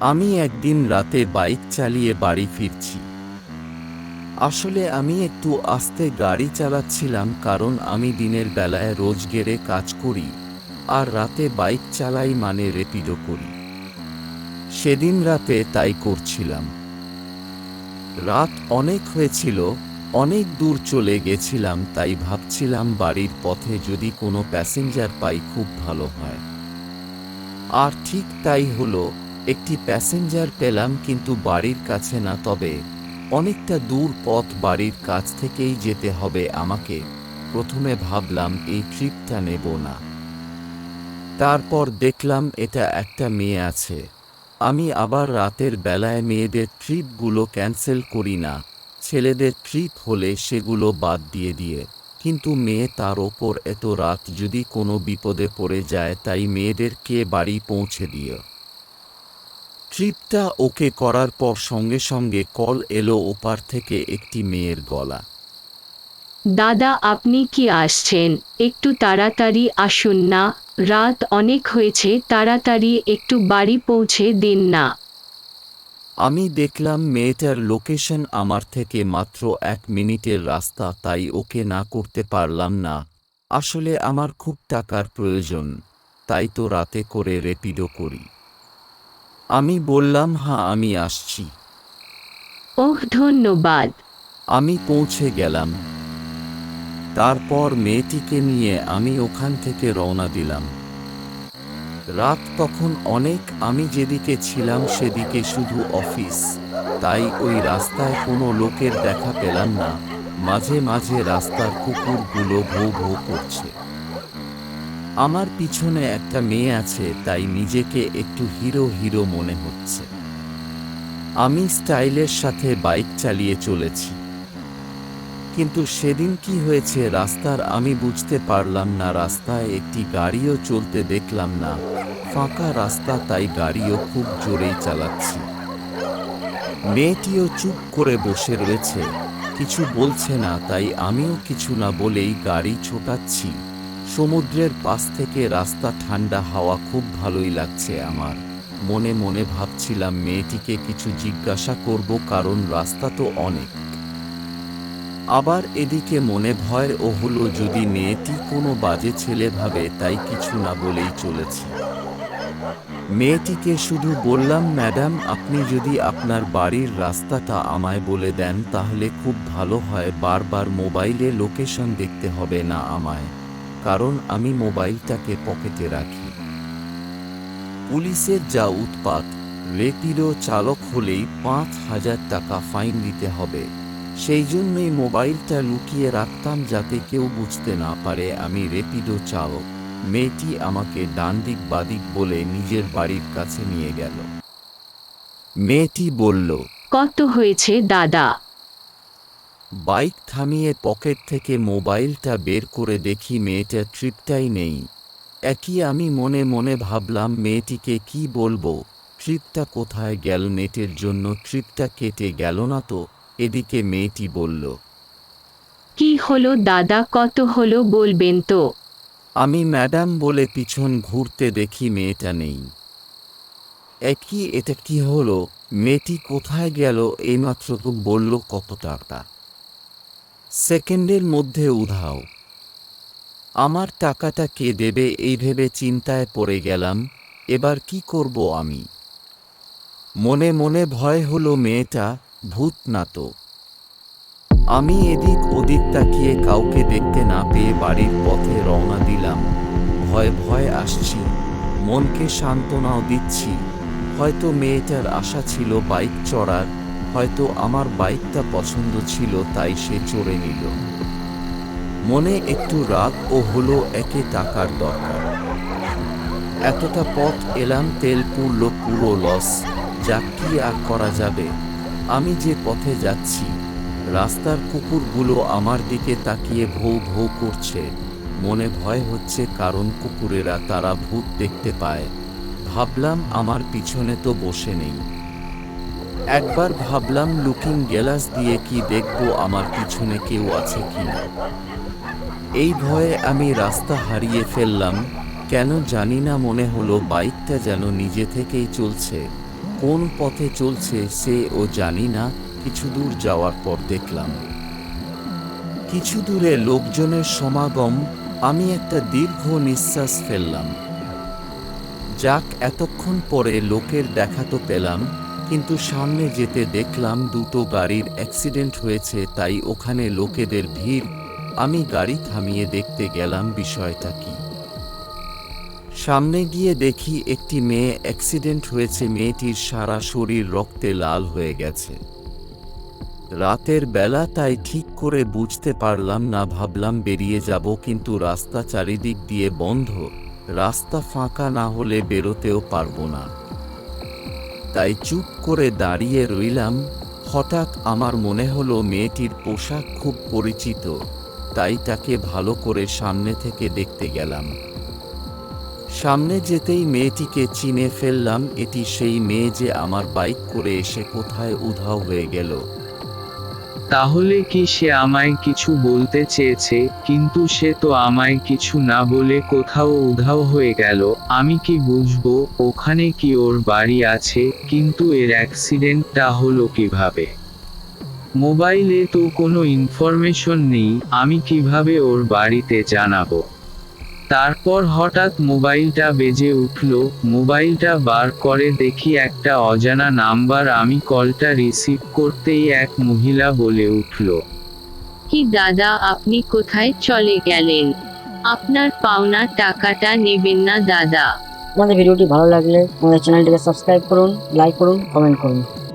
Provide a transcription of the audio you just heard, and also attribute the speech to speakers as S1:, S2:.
S1: আমি একদিন রাতে বাইক চালিয়ে বাড়ি ফিরছি। আসলে আমি একটু আস্তে গাড়ি চালাচ্ছিলাম কারণ আমি দিনের বেলায় রোজ গেরে কাজ করি আর রাতে বাইক চালাই মানে রেপিডো করি। সেদিন রাতে তাই করছিলাম। রাত অনেক হয়েছিল, অনেক দূর চলে গেছিলাম তাই ভাবছিলাম বাড়ির পথে যদি কোনো প্যাসেঞ্জার পাই খুব ভালো হয়। আর ঠিক তাই হলো একটি প্যাসেঞ্জার পেলাম কিন্তু বাড়ির কাছে না, তবে অনেকটা দূর পথ বাড়ির কাছ থেকেই যেতে হবে আমাকে। প্রথমে ভাবলাম, এই ট্রিপটা নেব না। তারপর দেখলাম, এটা একটা মেয়ে আছে। আমি আবার রাতের বেলায় মেয়েদের ট্রিপগুলো ক্যান্সেল করি না। ছেলেদের ট্রিপ হলে সেগুলো বাদ দিয়ে দিয়ে। কিন্তু মেয়ে তার ওপর এত রাত যদি কোনো বিপদে পড়ে যায়, তাই মেয়েদেরকে বাড়ি পৌঁছে দিয়ে ট্রিপটা ওকে করার পর সঙ্গে সঙ্গে কল এলো ওপার থেকে একটি মেয়ের গলা।
S2: দাদা আপনি কি আসছেন? একটু তাড়াতাড়ি আসুন না। রাত অনেক হয়েছে তাড়াতাড়ি একটু বাড়ি পৌঁছে দিন না।
S1: আমি দেখলাম মেয়েটার লোকেশন আমার থেকে মাত্র এক মিনিটের রাস্তা তাই ওকে না করতে পারলাম না। আসলে আমার খুব টাকার প্রয়োজন তাই তো রাতে করে রেপিডো করি। আমি বললাম হ্যাঁ আমি আসছি।
S2: ওহ ধন্যবাদ।
S1: আমি পৌঁছে গেলাম। তারপর মেয়েটিকে নিয়ে আমি ওখান থেকে রওনা দিলাম। রাত তখন অনেক আমি যেদিকে ছিলাম সেদিকে শুধু অফিস। তাই ওই রাস্তায় কোনো লোকের দেখা পেলাম না। মাঝে মাঝে রাস্তার কুকুরগুলো ভৌ ভৌ করছে। আমার পিছনে একটা মেয়ে আছে, তাই নিজেকে একটু হিরো হিরো মনে হচ্ছে। আমি স্টাইলের সাথে বাইক চালিয়ে চলেছি। কিন্তু সেদিন কি হয়েছে রাস্তার আমি বুঝতে পারলাম না, রাস্তায় একটি গাড়িও চলতে দেখলাম না। ফাঁকা রাস্তা, তাই গাড়িও খুব জোরেই চালাচ্ছি। মেয়েটিও চুপ করে বসে রয়েছে। কিছু বলছে না, তাই আমিও কিছু না বলেই গাড়ি ছোটাচ্ছি। সমুদ্রের পাশ থেকে রাস্তা ঠান্ডা হাওয়া খুব ভালোই লাগছে আমার। মনে মনে ভাবছিলাম মেয়েটিকে কিছু জিজ্ঞাসা করব কারণ রাস্তা তো অনেক। আবার এদিকে মনে ভয় ও হলো যদি মেয়েটি কোনো বাজে ছেলে ভাবে তাই কিছু না বলেই চলেছে। মেয়েটিকে শুধু বললাম, ম্যাডাম, আপনি যদি আপনার বাড়ির রাস্তাটা আমায় বলে দেন তাহলে খুব ভালো হয়। বারবার মোবাইলে লোকেশন দেখতে হবে না আমায়। কারণ আমি মোবাইলটাকে পকেটে রাখি। পুলিশের যা উৎপাত রেপিডো চালক হলেই পাঁচ হাজার টাকা ফাইন দিতে হবে। সেই জন্যই মোবাইলটা লুকিয়ে রাখতাম যাতে কেউ বুঝতে না পারে আমি রেপিডো চালক। মেয়েটি আমাকে ডান দিক বাদিক বলে নিজের বাড়ির কাছে নিয়ে গেল। মেয়েটি বলল,
S2: কত হয়েছে, দাদা?
S1: বাইক থামিয়ে পকেট থেকে মোবাইলটা বের করে দেখি মেয়েটার ট্রিপটাই নেই। একই আমি মনে মনে ভাবলাম মেয়েটিকে কি বলব? ট্রিপটা কোথায় গেল নেটের জন্য? ট্রিপটা কেটে গেল না তো? এদিকে মেয়েটি বলল
S2: কি হলো দাদা? কত হলো বলবেন তো?
S1: আমি ম্যাডাম বলে পিছন ঘুরতে দেখি মেয়েটা নেই। একই এটা কি হলো? মেয়েটি কোথায় গেল? এইমাত্র তো বলল কত টাকা। সেকেন্ডের মধ্যে উধাও। আমার টাকাটা কে দেবে এই ভেবে চিন্তায় পড়ে গেলাম, এবার কি করব আমি? মনে মনে ভয় হলো মেয়েটা, ভূত না তো। আমি এদিক ওদিক তাকিয়ে কাউকে দেখতে না পেয়ে বাড়ির পথে রওনা দিলাম। ভয় ভয় আসছি, মনকে সান্ত্বনাও দিচ্ছি। হয়তো মেয়েটার আশা ছিল বাইক চড়ার হয়তো আমার বাইকটা পছন্দ ছিল, তাই সে চড়ে নিল। মনে একটু রাগ ও হলো একে টাকার দরকার। এতটা পথ এলাম, তেল পুরল পুরো লস যা কি আর করা যাবে? আমি যে পথে যাচ্ছি, রাস্তার কুকুরগুলো আমার দিকে তাকিয়ে ভৌ ভৌ করছে। মনে ভয় হচ্ছে কারণ কুকুরেরা তারা ভূত দেখতে পায়। ভাবলাম আমার পিছনে তো বসে নেই। একবার ভাবলাম লুকিং গ্লাস দিয়ে কি দেখব, আমার পিছনে কেউ আছে কিনা। এই ভয়ে আমি রাস্তা হারিয়ে ফেললাম। কেন জানি না মনে হলো বাইকটা যেন নিজে থেকেই চলছে। কোন পথে চলছে সে ও জানি না, কিছু দূর যাওয়ার পর দেখলাম। কিছু দূরে লোকজনের সমাগম, আমি একটা দীর্ঘ নিঃশ্বাস ফেললাম। যাক, এতক্ষণ পরে লোকের দেখা তো পেলাম। কিন্তু সামনে যেতে দেখলাম দুটো গাড়ির অ্যাক্সিডেন্ট হয়েছে, তাই ওখানে লোকেদের ভিড়। আমি গাড়ি থামিয়ে দেখতে গেলাম বিষয়টা কি। সামনে গিয়ে দেখি একটি মেয়ে অ্যাক্সিডেন্ট হয়েছে, মেয়েটির সারা শরীর রক্তে লাল হয়ে গেছে। রাতের বেলা তাই ঠিক করে বুঝতে পারলাম না, ভাবলাম বেরিয়ে যাব কিন্তু রাস্তা চারিদিক দিয়ে বন্ধ। রাস্তা ফাঁকা না হলে বেরোতেও পারব না। তাই চুপ করে দাঁড়িয়ে রইলাম। হঠাৎ আমার মনে হলো মেয়েটির পোশাক খুব পরিচিত, তাই তাকে ভালো করে সামনে থেকে দেখতে গেলাম। সামনে যেতেই মেয়েটিকে চিনে ফেললাম, এটি সেই মেয়ে যে আমার বাইক করে এসে কোথায় উধাও হয়ে গেল।
S3: তাহলে কি সে আমায় কিছু বলতে চেয়েছে? কিন্তু সে তো আমায় কিছু না বলে কোথাও উধাও হয়ে গেল। আমি কি বুঝব, ওখানে কি ওর বাড়ি আছে? কিন্তু এর অ্যাক্সিডেন্টটা হলো কীভাবে? মোবাইলে তো কোনো ইনফরমেশন নেই, আমি কীভাবে ওর বাড়িতে জানাব? তারপর হঠাৎ মোবাইলটা বেজে উঠল মোবাইলটা বার করে দেখি একটা অজানা নাম্বার আমি কলটা রিসিভ করতেই এক মহিলা বলে উঠল।
S2: কি দাদা আপনি কোথায় চলে গেলেন? আপনার পাওনা টাকাটা নেবেন না দাদা।
S4: আমাদের ভিডিওটি ভালো লাগলে আমাদের চ্যানেলটিকে সাবস্ক্রাইব করুন লাইক করুন কমেন্ট করুন।